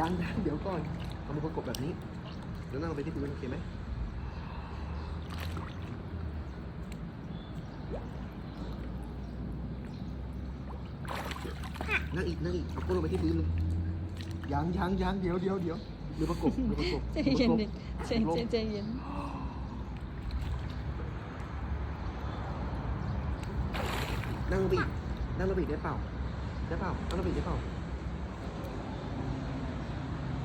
ยังยังเดี๋ยวก่อนเอามือประกบแบบนี้ แล้วนั่งลงไปที่พื้นโอเคไหมนั่งอีกนั่งอีกเอาก้นลงไปที่พื้นเลยยังยังยังเดี๋ยวเดี๋ยวเดี๋ยวมือประกบมือประกบใจมือปเย็ระนกบดิใจใจใจเย็นนั่งลงไปอีกนั่งลงไปอีกได้เปล่าได้เปล่านั่งลงไปอีกได้เปล่าอืม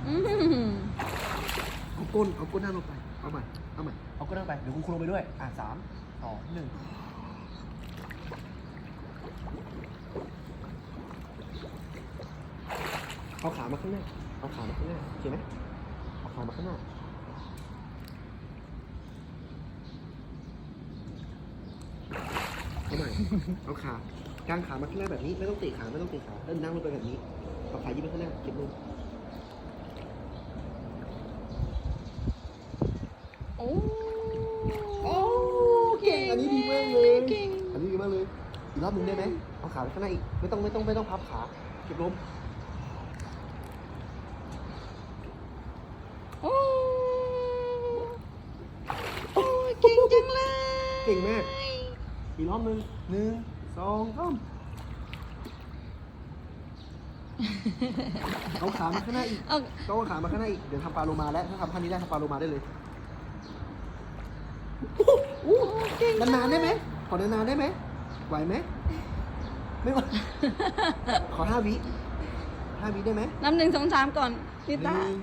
เอาก้นเอาก้นนั่งลงไป เอาใหม่ เอาใหม่ เอาก้นนั่งไป เดี๋ยวคุณครูลงไปด้วย อะสามสองหนึ่งเอาขามาข้างหน้า เอาขามาข้างหน้าโอเคไหมเอาขามาข้างหน้า เอาใหม่ เอาขากางขามาข้างหน้าแบบนี้ ไม่ต้องเตะขา ไม่ต้องเตะขาแล้วนั่งลงไปแบบนี้เอาขายืดไปข้างหน้าเก็บมือ โอ้โอ้เก่ง อันนี้ดีมากเลย เก่ง อันนี้ดีมากเลย อีกรอบหนึ่งได้ไหมเอาขาไปข้างหน้าอีก ไม่ต้องไม่ต้องไม่ต้องพับขา เก็บลมโอ้โอ้ยเก่งจังเลย เก่งมาก อีกรอบหนึ่งหนึ่งสองสามเอาขามาข้างหน้าอีกเอาต้องเอาขามาข้างหน้าอีก เดี๋ยวทำปลาโลมาแล้ว ถ้าทำท่านี้ได้ทำปลาโลมาได้เลยโอ้เก่งนานๆได้ไหมขอนานๆได้ไหมไหวไหมไม่ไหวขอห้าวิห้าวิได้ไหมน้ำหนึ่งสองสามก่อนลิหต้านึ่ง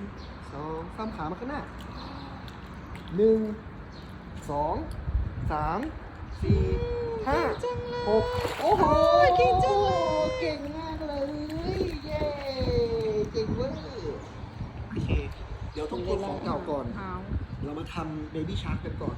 สองสามขามาข้างหน้าหนึ่งสองสามสี่ห้าจังเลย หกโอ้โหเก่งจังเลย เก่งมากเลยเย้เก่งเว้ยโอเค เดี๋ยวทบทวนของเก่าก่อน เอาเรามาทำเบบี้ชาร์กกันก่อน